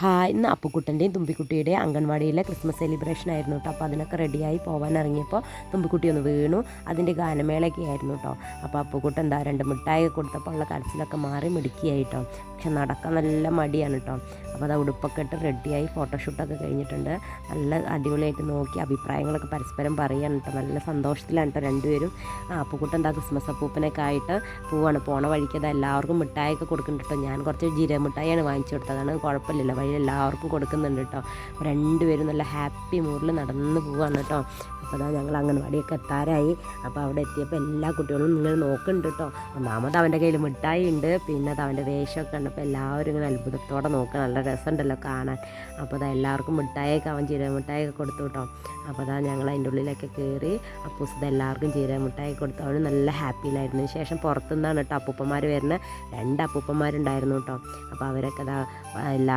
Ha. ഇന്ന് അപ്പുക്കുട്ടന്റെയും തുമ്പിക്കുട്ടിയുടെയും അംഗൻവാടിയിലെ Christmas celebration ആയിരുന്നു കേട്ടോ. അപ്പോൾ അതിനൊക്കെ റെഡിയായി പോകാൻ ഇറങ്ങിയപ്പോൾ തുമ്പിക്കുട്ടി ഒന്ന് വീണു. അതിന്റെ ഗാനമേളയൊക്കെ ആയിരുന്നു കേട്ടോ. അപ്പോൾ അപ്പുക്കുട്ടൻ എന്താ രണ്ട് മിഠായി കൊടുത്തപ്പോൾ ഉള്ള കരച്ചിലൊക്കെ മാറി മിടുക്കിയായി കേട്ടോ. പക്ഷെ നടക്കാൻ നല്ല മടിയാണ് കേട്ടോ. അപ്പോൾ അത് ഉടുപ്പൊക്കെ ഇട്ട് റെഡിയായി ഫോട്ടോഷൂട്ടൊക്കെ കഴിഞ്ഞിട്ടുണ്ട്. നല്ല അടിപൊളിയായിട്ട് നോക്കി അഭിപ്രായങ്ങളൊക്കെ പരസ്പരം പറയാണ് കേട്ടോ. നല്ല സന്തോഷത്തിലാണ് കേട്ടോ രണ്ടുപേരും. ആ അപ്പുക്കുട്ടൻ എന്താ ക്രിസ്മസ് അപ്പൂപ്പനൊക്കെ ആയിട്ട് പോവാണ്. പോണ വഴിക്ക് അത് എല്ലാവർക്കും മിഠായൊക്കെ കൊടുക്കുന്നുണ്ട് കേട്ടോ. ഞാൻ കുറച്ച് ജീരമിഠായിയാണ് വാങ്ങിച്ചു കൊടുത്തതാണ്. കുഴപ്പമില്ലല്ലോ. വഴി എല്ലാവർക്കും കൊടുക്കുന്നുണ്ട് കേട്ടോ. രണ്ടുപേരും നല്ല ഹാപ്പി മൂഡിൽ നടന്ന് പോവാണ് കേട്ടോ. അപ്പോൾ അതാ ഞങ്ങൾ അംഗൻവാടിയൊക്കെ എത്താറായി. അപ്പോൾ അവിടെ എത്തിയപ്പോൾ എല്ലാ കുട്ടികളും നിങ്ങൾ നോക്കുന്നുണ്ട് കേട്ടോ. ഒന്നാമത് അവന്റെ കയ്യിൽ മിഠായി ഉണ്ട്. പിന്നെ അത് അവന്റെ വേഷമൊക്കെ ഉണ്ട്. അപ്പോൾ എല്ലാവരും ഇങ്ങനെ അത്ഭുതത്തോടെ നോക്കുക നല്ല രസമുണ്ടല്ലോ കാണാൻ. അപ്പോൾ അതാ എല്ലാവർക്കും മിഠായിയൊക്കെ അവൻ ചീര മിഠായിയൊക്കെ കൊടുത്തു കേട്ടോ. അപ്പോൾ അതാ ഞങ്ങൾ അതിന്റെ ഉള്ളിലൊക്കെ കയറി അപ്പൂസ് എല്ലാവർക്കും ചീര മിഠായി കൊടുത്തു. അവന് നല്ല ഹാപ്പിയിലായിരുന്നു. ശേഷം പുറത്തുനിന്നാണ് കേട്ടോ അപ്പൂപ്പന്മാർ വരുന്ന രണ്ട് അപ്പൂപ്പന്മാരുണ്ടായിരുന്നു കേട്ടോ. അപ്പോൾ അവരൊക്കെ അതാ എല്ലാ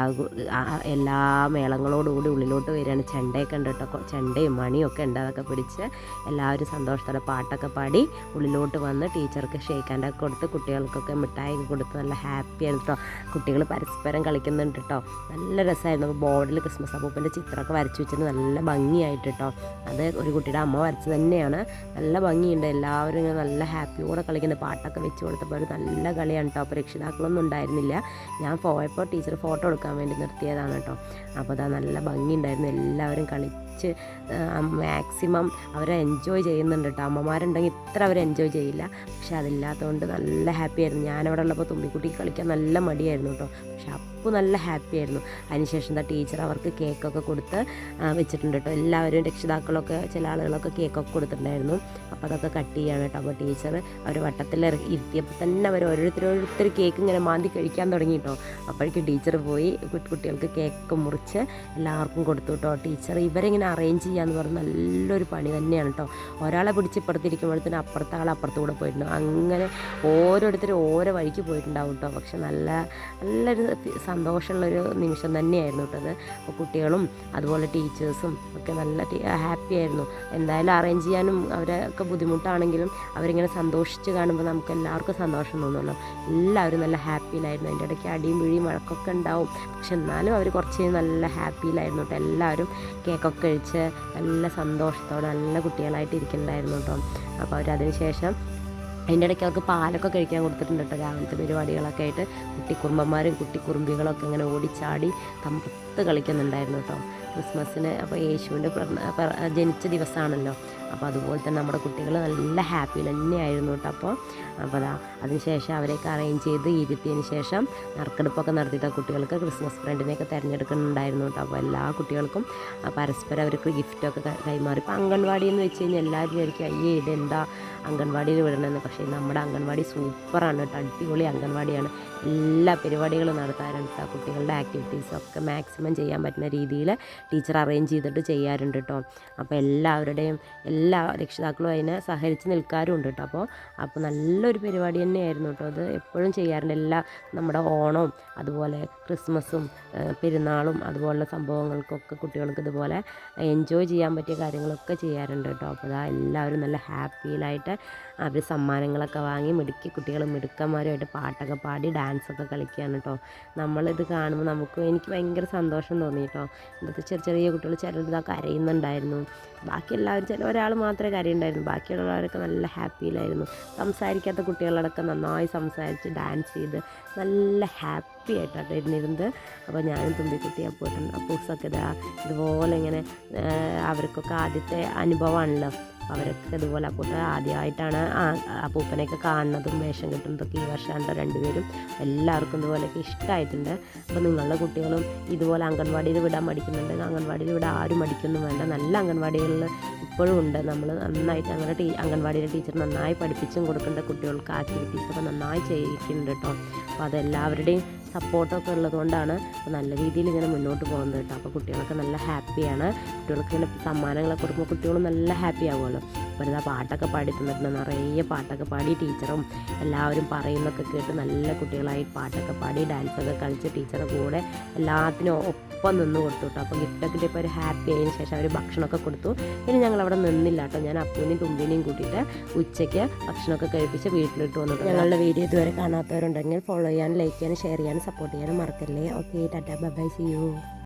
എല്ലാ മേളങ്ങളോടുകൂടി ഉള്ളിലോട്ട് വരികയാണ്. ചെണ്ടയൊക്കെ ഉണ്ട് കേട്ടോ. ചെണ്ടയും മണിയൊക്കെ ഉണ്ട് അതൊക്കെ പിടിച്ച് എല്ലാവരും സന്തോഷത്തോടെ പാട്ടൊക്കെ പാടി ഉള്ളിലോട്ട് വന്ന് ടീച്ചർക്ക് ഷേക്ക് ഹാൻഡൊക്കെ കൊടുത്ത് കുട്ടികൾക്കൊക്കെ മിഠായി കൊടുത്ത് നല്ല ഹാപ്പിയാണ് കേട്ടോ കുട്ടികൾ പരസ്പരം കളിക്കുന്നുണ്ട് കേട്ടോ നല്ല രസമായിരുന്നു. ബോർഡിൽ ക്രിസ്മസ് അപ്പൂപ്പന്റെ ചിത്രമൊക്കെ വരച്ച് വെച്ചിട്ട് നല്ല ഭംഗിയായിട്ട് കേട്ടോ അത് ഒരു കുട്ടിയുടെ അമ്മ വരച്ച് തന്നെയാണ്. നല്ല ഭംഗിയുണ്ട്. എല്ലാവരും ഇങ്ങനെ നല്ല ഹാപ്പിയോടെ കളിക്കുന്നത് പാട്ടൊക്കെ വെച്ച് കൊടുത്തപ്പോൾ ഒരു നല്ല കളിയാണ് കേട്ടോ അപ്പോൾ രക്ഷിതാക്കളൊന്നും ഉണ്ടായിരുന്നില്ല. ഞാൻ പോയപ്പോൾ ടീച്ചർ ഫോട്ടോ എടുക്കാൻ വേണ്ടി നിർത്തിയതാണ് കേട്ടോ. അപ്പോൾ അതാ നല്ല ഭംഗിയുണ്ടായിരുന്നു. എല്ലാവരും കളിച്ച് മാക്സിമം അവരെ എൻജോയ് ചെയ്യുന്നുണ്ട് കേട്ടോ അമ്മമാരുണ്ടെങ്കിൽ ഇത്ര അവർ എൻജോയ് ചെയ്യില്ല. പക്ഷെ അതില്ലാത്തതുകൊണ്ട് നല്ല ഹാപ്പി ആയിരുന്നു. ഞാനവിടെ ഉള്ളപ്പോൾ തുമ്പിക്കുട്ടി കളിക്കാൻ നല്ല മടിയായിരുന്നു കേട്ടോ പക്ഷെ അപ്പോൾ നല്ല ഹാപ്പി ആയിരുന്നു. അതിനുശേഷം എന്താ ടീച്ചർ അവർക്ക് കേക്കൊക്കെ കൊടുത്ത് വെച്ചിട്ടുണ്ട് കേട്ടോ എല്ലാവരും രക്ഷിതാക്കളൊക്കെ ചില ആളുകളൊക്കെ കേക്കൊക്കെ കൊടുത്തിട്ടുണ്ടായിരുന്നു. അപ്പോൾ അതൊക്കെ കട്ട് ചെയ്യാണ് കേട്ടോ അപ്പോൾ ടീച്ചർ അവർ വട്ടത്തിൽ ഇരുത്തിയപ്പോൾ തന്നെ അവർ ഓരോരുത്തർ കേക്ക് ഇങ്ങനെ മാന്തി കഴിക്കാൻ തുടങ്ങി കേട്ടോ അപ്പോഴേക്കും ടീച്ചർ പോയി കുട്ടികൾക്ക് കേക്ക് മുറിച്ച് എല്ലാവർക്കും കൊടുത്തു കേട്ടോ ടീച്ചർ ഇവരെങ്ങനെ അറേഞ്ച് ചെയ്യാന്ന് പറഞ്ഞാൽ നല്ലൊരു പണി തന്നെയാണ് കേട്ടോ ഒരാളെ പിടിച്ച് ഇപ്പുറത്തിരിക്കുമ്പോഴത്തേന് അപ്പുറത്തെ ആൾ അപ്പുറത്ത് കൂടെ പോയിട്ടുണ്ടാവും അങ്ങനെ ഓരോരുത്തരും ഓരോ വഴിക്ക് പോയിട്ടുണ്ടാവും കേട്ടോ പക്ഷെ നല്ല നല്ലൊരു സന്തോഷമുള്ളൊരു നിമിഷം തന്നെയായിരുന്നു കേട്ടോ അത്. കുട്ടികളും അതുപോലെ ടീച്ചേഴ്സും ഒക്കെ നല്ല ഹാപ്പി ആയിരുന്നു. എന്തായാലും അറേഞ്ച് ചെയ്യാനും അവരൊക്കെ ബുദ്ധിമുട്ടാണെങ്കിലും അവരിങ്ങനെ സന്തോഷിച്ച് കാണുമ്പോൾ നമുക്ക് എല്ലാവർക്കും സന്തോഷം തോന്നുമല്ലോ. എല്ലാവരും നല്ല ഹാപ്പിയിലായിരുന്നു. അതിന്റെ ഇടയ്ക്ക് അടിയും പിഴിയും വഴക്കൊക്കെ ഉണ്ടാവും. പക്ഷെ എന്നാലും അവർ കുറച്ച് നല്ല ഹാപ്പിയിലായിരുന്നു കേട്ടോ എല്ലാവരും കേക്കൊക്കെ കഴിച്ച് നല്ല സന്തോഷത്തോടെ നല്ല കുട്ടികളായിട്ട് ഇരിക്കുന്നുണ്ടായിരുന്നു കേട്ടോ. അപ്പോൾ അവരതിന് ശേഷം അതിന്റെ ഇടയ്ക്ക് അവർക്ക് പാലൊക്കെ കഴിക്കാൻ കൊടുത്തിട്ടുണ്ട് കേട്ടോ രാവിലത്തെ പരിപാടികളൊക്കെ ആയിട്ട്. കുട്ടി കുറുമ്പന്മാരും കുട്ടി കുട്ടിക്കുറുമ്പികളൊക്കെ ഇങ്ങനെ ഓടിച്ചാടി തമ്പത്ത് കളിക്കുന്നുണ്ടായിരുന്നു കേട്ടോ. ക്രിസ്മസിന് അപ്പോൾ യേശുവിന്റെ ജനിച്ച ദിവസമാണല്ലോ. അപ്പോൾ അതുപോലെ തന്നെ നമ്മുടെ കുട്ടികൾ നല്ല ഹാപ്പി തന്നെയായിരുന്നു കേട്ടോ അപ്പോൾ. അപ്പോൾ അതാ അതിനുശേഷം അവരെയൊക്കെ അറേഞ്ച് ചെയ്ത് ഇരുത്തിയതിന് ശേഷം നറുക്കെടുപ്പൊക്കെ നടത്തിയിട്ട് കുട്ടികൾക്ക് ക്രിസ്മസ് ഫ്രണ്ടിനെയൊക്കെ തിരഞ്ഞെടുക്കുന്നുണ്ടായിരുന്നു കേട്ടോ. അപ്പോൾ എല്ലാ കുട്ടികൾക്കും പരസ്പരം അവർക്ക് ഗിഫ്റ്റൊക്കെ കൈമാറി. ഇപ്പോൾ അംഗൻവാടി എന്ന് വെച്ച് കഴിഞ്ഞാൽ എല്ലാവരും വിചാരിക്കും അയ്യേ ഇതെന്താ അംഗൻവാടിയിൽ വിടണമെന്ന് പക്ഷേ നമ്മുടെ അംഗൻവാടി സൂപ്പറാണ് കേട്ടോ അടിപൊളി അംഗൻവാടിയാണ്. എല്ലാ പരിപാടികളും നടത്താറുണ്ട് കേട്ടോ കുട്ടികളുടെ ആക്ടിവിറ്റീസൊക്കെ മാക്സിമം ചെയ്യാൻ പറ്റുന്ന രീതിയിൽ ടീച്ചർ അറേഞ്ച് ചെയ്തിട്ട് ചെയ്യാറുണ്ട് കേട്ടോ അപ്പോൾ എല്ലാവരുടെയും എല്ലാ രക്ഷിതാക്കളും അതിനെ സഹകരിച്ച് നിൽക്കാറുണ്ട് കേട്ടോ അപ്പോൾ അപ്പോൾ നല്ലൊരു പരിപാടി തന്നെയായിരുന്നു കേട്ടോ അത്. എപ്പോഴും ചെയ്യാറുണ്ട്. എല്ലാ നമ്മുടെ ഓണവും അതുപോലെ ക്രിസ്മസും പെരുന്നാളും അതുപോലുള്ള സംഭവങ്ങൾക്കൊക്കെ കുട്ടികൾക്ക് ഇതുപോലെ എൻജോയ് ചെയ്യാൻ പറ്റിയ കാര്യങ്ങളൊക്കെ ചെയ്യാറുണ്ട് കേട്ടോ അപ്പോൾ അതാ എല്ലാവരും നല്ല ഹാപ്പിയിലായിട്ട് അവർ സമ്മാനങ്ങളൊക്കെ വാങ്ങി മിടുക്കി കുട്ടികൾ മിടുക്കന്മാരുമായിട്ട് പാട്ടൊക്കെ പാടി ഡാൻസൊക്കെ കളിക്കുകയാണ് കേട്ടോ നമ്മളിത് കാണുമ്പോൾ നമുക്ക് എനിക്ക് ഭയങ്കര സന്തോഷം തോന്നി കേട്ടോ ഇന്നത്തെ ചെറിയ കുട്ടികൾ ചിലരിതൊക്കെ കരയുന്നുണ്ടായിരുന്നു. ബാക്കി എല്ലാവരും ചില ഒരാൾ മാത്രമേ കരയുണ്ടായിരുന്നു. ബാക്കിയുള്ളവരൊക്കെ നല്ല ഹാപ്പിയിലായിരുന്നു. സംസാരിക്കാത്ത കുട്ടികളടക്കം നന്നായി സംസാരിച്ച് ഡാൻസ് ചെയ്ത് നല്ല ഹാപ്പി ആയിട്ടാണ് ഇരുന്നിരുന്നത് അപ്പോൾ ഞാനും തുമ്പിക്കുട്ടി അപ്പൂട്ടൻ അപ്പൂസൊക്കെ ഇതാ ഇതുപോലെ ഇങ്ങനെ അവർക്കൊക്കെ ആദ്യത്തെ അനുഭവമാണല്ലോ. അവരൊക്കെ ഇതുപോലെ അപ്പൂട്ട ആദ്യമായിട്ടാണ് ആ അപ്പൂപ്പനെയൊക്കെ കാണുന്നതും വേഷം കിട്ടുന്നതൊക്കെ ഈ വർഷമാണ് രണ്ടുപേരും എല്ലാവർക്കും ഇതുപോലെയൊക്കെ ഇഷ്ടമായിട്ടുണ്ട്. അപ്പോൾ നിങ്ങളുടെ കുട്ടികളും ഇതുപോലെ അംഗൻവാടിയിൽ വിടാൻ മടിക്കുന്നുണ്ട്. അംഗൻവാടിയിൽ വിടാൻ ആരും മടിക്കുന്നു വേണ്ട. നല്ല അംഗൻവാടികളിൽ ഇപ്പോഴും ഉണ്ട്. നമ്മൾ നന്നായിട്ട് ഞങ്ങളുടെ ടീ അംഗൻവാടിയിലെ ടീച്ചർ നന്നായി പഠിപ്പിച്ചും കൊടുക്കേണ്ട കുട്ടികൾക്ക് ആക്ടിവിറ്റീസൊക്കെ നന്നായി ചെയ്യിക്കുന്നുണ്ട് കേട്ടോ. അപ്പോൾ അതെല്ലാവരുടെയും സപ്പോർട്ടൊക്കെ ഉള്ളതുകൊണ്ടാണ് നല്ല രീതിയിൽ ഇങ്ങനെ മുന്നോട്ട് പോകുന്നത് കേട്ടോ. അപ്പോൾ കുട്ടികളൊക്കെ നല്ല ഹാപ്പിയാണ്. കുട്ടികൾക്ക് ഇങ്ങനെ സമ്മാനങ്ങളൊക്കെ കൊടുക്കുമ്പോൾ കുട്ടികളും നല്ല ഹാപ്പി ആവുമല്ലോ. മൂപ്പരുത പാട്ടൊക്കെ പാടി തന്നിട്ടുണ്ട്. നിറയെ പാട്ടൊക്കെ പാടി ടീച്ചറും എല്ലാവരും പറയുന്നൊക്കെ കേട്ട് നല്ല കുട്ടികളായി പാട്ടൊക്കെ പാടി ഡാൻസൊക്കെ കളിച്ച് ടീച്ചറെ കൂടെ എല്ലാത്തിനും ഒപ്പം നിന്ന് കൊടുത്തു കേട്ടോ. അപ്പോൾ ഗിഫ്റ്റൊക്കെ കിട്ടിയപ്പോൾ ഒരു ഹാപ്പി ആയതിനു ശേഷം അവർ ഭക്ഷണമൊക്കെ കൊടുത്തു. പിന്നെ ഞങ്ങൾ അവിടെ നിന്നില്ല കേട്ടോ. ഞാൻ അപ്പൂനെയും തുമ്പിനെയും കൂട്ടിയിട്ട് ഉച്ചയ്ക്ക് ഭക്ഷണമൊക്കെ കഴിപ്പിച്ച് വീട്ടിലിട്ട് വന്നു ഞങ്ങളുടെ വീഡിയോ ഇതുവരെ കാണാത്തവരുണ്ടെങ്കിൽ ഫോളോ ചെയ്യാൻ ലൈക്ക് ചെയ്യാൻ ഷെയർ ചെയ്യാൻ സപ്പോർട്ട് ചെയ്യാനും മറക്കല്ലേ? Okay tata bye bye see you